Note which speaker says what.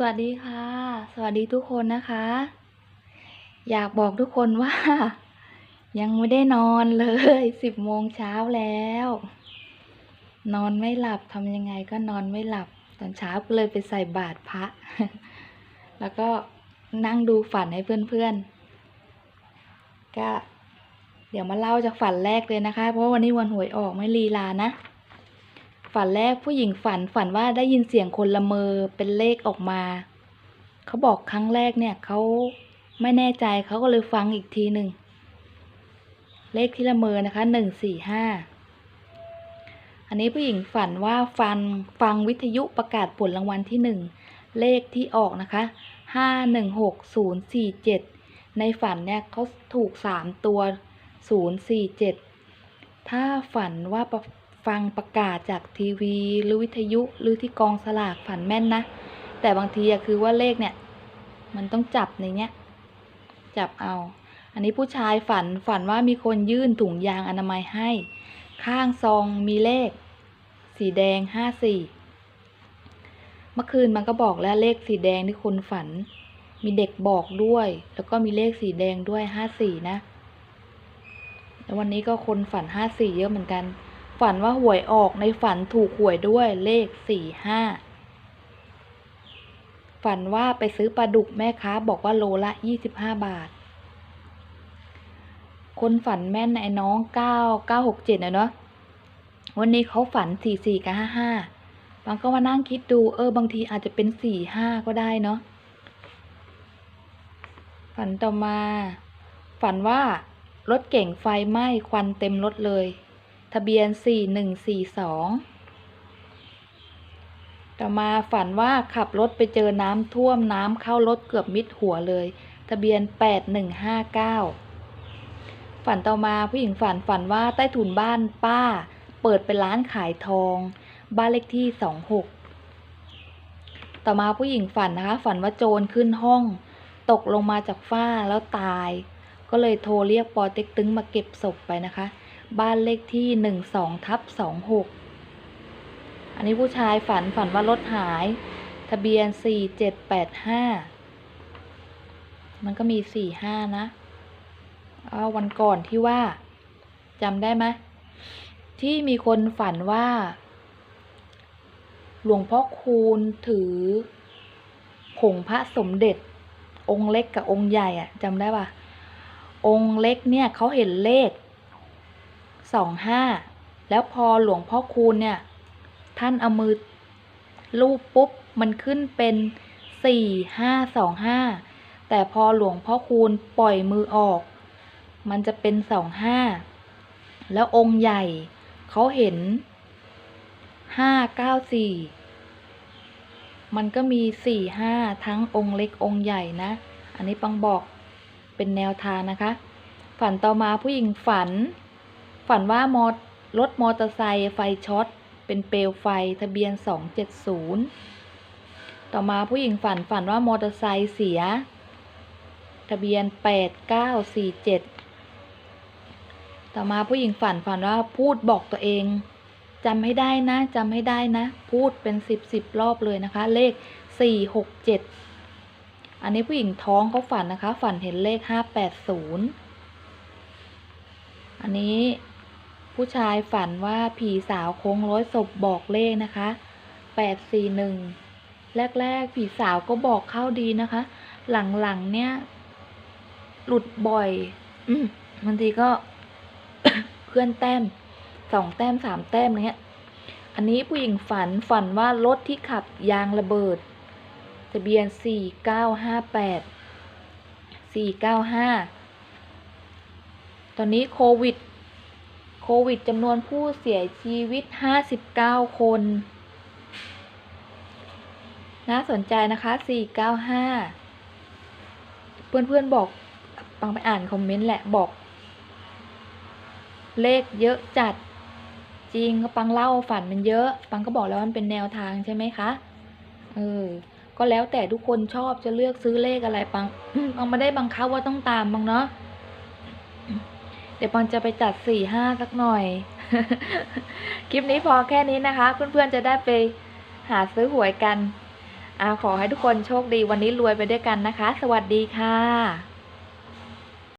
Speaker 1: สวัสดีค่ะ สวัสดีทุกคนนะคะ อยากบอกทุกคนว่า ยังไม่ได้นอนเลยสิบโมงเช้าแล้ว นอนไม่หลับทำยังไงก็นอนไม่หลับ ตอนเช้าก็เลยไปใส่บาตรพระ แล้วก็นั่งดูฝันให้เพื่อนๆ ก็เดี๋ยวมาเล่าจากฝันแรกเลยนะคะ เพราะวันนี้วันหวยออกไม่ลีลานะ ฝันแรกผู้หญิงฝันฝันว่าได้ยินเสียงคนละเมอเป็นเลขออกมา เขาบอกครั้งแรกเนี่ยเขาไม่แน่ใจเขาก็เลยฟังอีกทีหนึ่ง เลขที่ละเมอนะคะหนึ่งสี่ห้าอันนี้ผู้หญิงฝันว่าฟันฟังวิทยุประกาศผลรางวัลที่หนึ่งเลขที่ออกนะคะห้าหนึ่งหกศูนย์สี่เจ็ดในฝันเนี่ยเขาถูกสามตัวศูนย์สี่เจ็ดถ้าฝันว่าป ฟังประกาศจากทีวี หรือวิทยุหรือที่กองสลากฝันแม่นนะ แต่บางทีอะคือว่าเลขเนี่ย มันต้องจับในเนี้ย จับเอา อันนี้ผู้ชายฝันฝันว่ามีคนยื่นถุงยางอนามัยให้ ข้างซองมีเลข สีแดงห้าสี่เมื่อคืนมันก็บอกแล้วเลขสีแดงที่คนฝัน มีเด็กบอกด้วย แล้วก็มีเลขสีแดงด้วยห้าสี่นะแล้ววันนี้ก็คนฝันห้าสี่เยอะเหมือนกัน ฝันว่าหวยออกในฝันถูกหวยด้วยเลขสี่ห้าฝันว่าไปซื้อปลาดุกแม่ค้าบอกว่าโลละยี่สิบห้าบาท คนฝันแม่นไอ้น้องเก้าเก้าหกเจ็ดนะเนาะวันนี้เขาฝันสี่สี่กับห้าห้าบางก็มานั่งคิดดูเออบางทีอาจจะเป็นสี่ห้าก็ได้เนาะฝันต่อมา ฝันว่ารถเก่งไฟไหม้ควันเต็มรถเลย ทะเบียนสี่หนึ่งสี่สองต่อมาฝันว่าขับรถไปเจอน้ำท่วมน้ำเข้ารถเกือบมิดหัวเลย ทะเบียนแปดหนึ่งห้าเก้าฝันต่อมาผู้หญิงฝันฝันว่าใต้ถุนบ้านป้า เปิดเป็นร้านขายทอง บ้านเลขที่สองหกต่อมาผู้หญิงฝันนะคะ ฝันว่าโจรขึ้นห้อง ตกลงมาจากฝ้าแล้วตาย ก็เลยโทรเรียกปอเต็กตึงมาเก็บศพไปนะคะ บ้านเลขที่หนึ่งสองทับสองหกอันนี้ผู้ชายฝันฝันว่ารถหาย ทะเบียนสี่เจ็ดแปดห้ามันก็มีสี่ห้านะเอาวันก่อนที่ว่าจำได้ไหมที่มีคนฝันว่า หลวงพ่อคูณถือผงพระสมเด็จ องค์เล็กกับองค์ใหญ่อะจำได้ปะองค์เล็กเนี่ยเขาเห็นเลข สองห้าแล้วพอหลวงพ่อคูณเนี่ย ท่านเอามือลูบปุ๊บ มันขึ้นเป็นสี่ห้าสองห้าแต่พอหลวงพ่อคูณปล่อยมือออก มันจะเป็นสองห้าแล้วองค์ใหญ่เขาเห็นห้าเก้าสี่มันก็มีสี่ห้าทั้งองค์เล็กองค์ใหญ่นะ อันนี้ปังบอกเป็นแนวทางนะคะ ฝันต่อมาผู้หญิงฝัน ฝันว่ามอรถมอเตอร์ไซค์ไฟช็อต เป็นเปลวไฟทะเบียน 270 ต่อมาผู้หญิงฝันฝันว่ามอเตอร์ไซค์เสีย ทะเบียน 8947 ต่อมาผู้หญิงฝันฝันว่าพูดบอกตัวเองจำให้ได้นะจำให้ได้นะ พูดเป็นสิบสิบรอบเลยนะคะ เลข 467 อันนี้ผู้หญิงท้องเขาฝันนะคะ ฝันเห็นเลข 580 อันนี้ ผู้ชายฝันว่าผีสาวโค้งร้อยศพบอกเลขนะคะแปดสี่หนึ่งแรก ๆ ผีสาวก็บอกเข้าดีนะคะ หลัง ๆ เนี่ย หลุดบ่อยอืบางทีก็เพื่อนแต้มสองแต้มสามแต้มอะไรเงี้ย อันนี้ผู้หญิงฝันฝันว่ารถที่ขับยางระเบิดทะเบียนสี่เก้าห้าแปดสี่เก้าห้าตอนนี้โควิด ควิดจำนวนผู้เสียชีวิต 59 คน น่าสนใจนะคะ 495 เพื่อนๆบอกปังไปอ่านคอมเมนต์แหละบอก เลขเยอะจัดจริงก็ปังเล่าฝันมันเยอะ ปังก็บอกแล้วมันเป็นแนวทางใช่ไหมคะเออก็แล้วแต่ทุกคนชอบจะเลือกซื้อเลขอะไรปังปังไม่ได้บังคับว่าต้องตามบังเนาะ เดี๋ยวปองจะไปจัดสี่ห้าสักหน่อย คลิปนี้พอแค่นี้นะคะ เพื่อนๆจะได้ไปหาซื้อหวยกันอาขอให้ทุกคนโชคดีวันนี้รวยไปด้วยกันนะคะ สวัสดีค่ะ